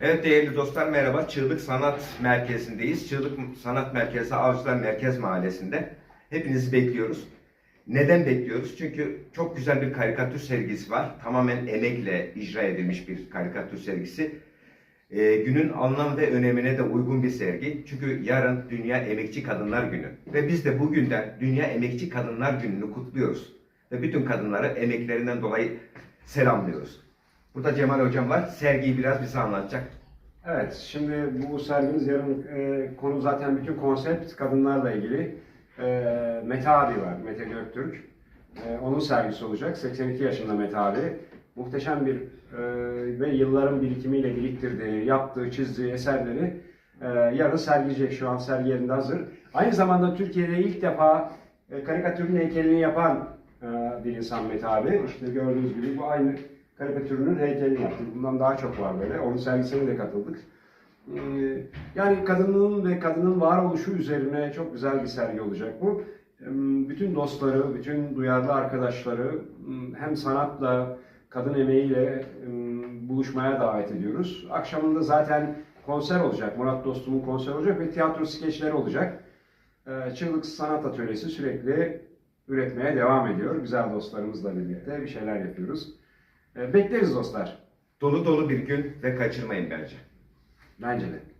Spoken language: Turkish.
Evet değerli dostlar merhaba. Çığlık Sanat Merkezi'ndeyiz. Çığlık Sanat Merkezi Avcılar Merkez Mahallesi'nde. Hepinizi bekliyoruz. Neden bekliyoruz? Çünkü çok güzel bir karikatür sergisi var. Tamamen emekle icra edilmiş bir karikatür sergisi. Ee, günün anlam ve önemine de uygun bir sergi. Çünkü yarın Dünya Emekçi Kadınlar Günü. Ve biz de bugünden Dünya Emekçi Kadınlar Günü'nü kutluyoruz. Ve bütün kadınları emeklerinden dolayı selamlıyoruz. Burada Cemal Hocam var. Sergiyi biraz bize anlatacak. Evet, şimdi bu sergimiz yarın e, konu zaten bütün konsept kadınlarla ilgili. E, Mete abi var, Mete Göktürk. E, onun sergisi olacak. 82 yaşında Mete abi. Muhteşem bir e, ve yılların birikimiyle biriktirdiği, yaptığı, çizdiği eserleri e, yarın sergileyecek. Şu an sergi yerinde hazır. Aynı zamanda Türkiye'de ilk defa e, karikatürün heykelini yapan e, bir insan Mete abi. İşte gördüğünüz gibi bu aynı karikatürünün heykelini yaptı. Bundan daha çok var böyle. Onun sergisine de katıldık. Ee, Yani kadının ve kadının varoluşu üzerine çok güzel bir sergi olacak bu. Bütün dostları, bütün duyarlı arkadaşları hem sanatla, kadın emeğiyle buluşmaya davet ediyoruz. Akşamında zaten konser olacak. Murat Dostum'un konseri olacak ve tiyatro skeçleri olacak. Ee, Çığlık Sanat Atölyesi sürekli üretmeye devam ediyor. Güzel dostlarımızla birlikte bir şeyler yapıyoruz. Ee, Bekleriz dostlar. Dolu dolu bir gün ve kaçırmayın bence. Bence de.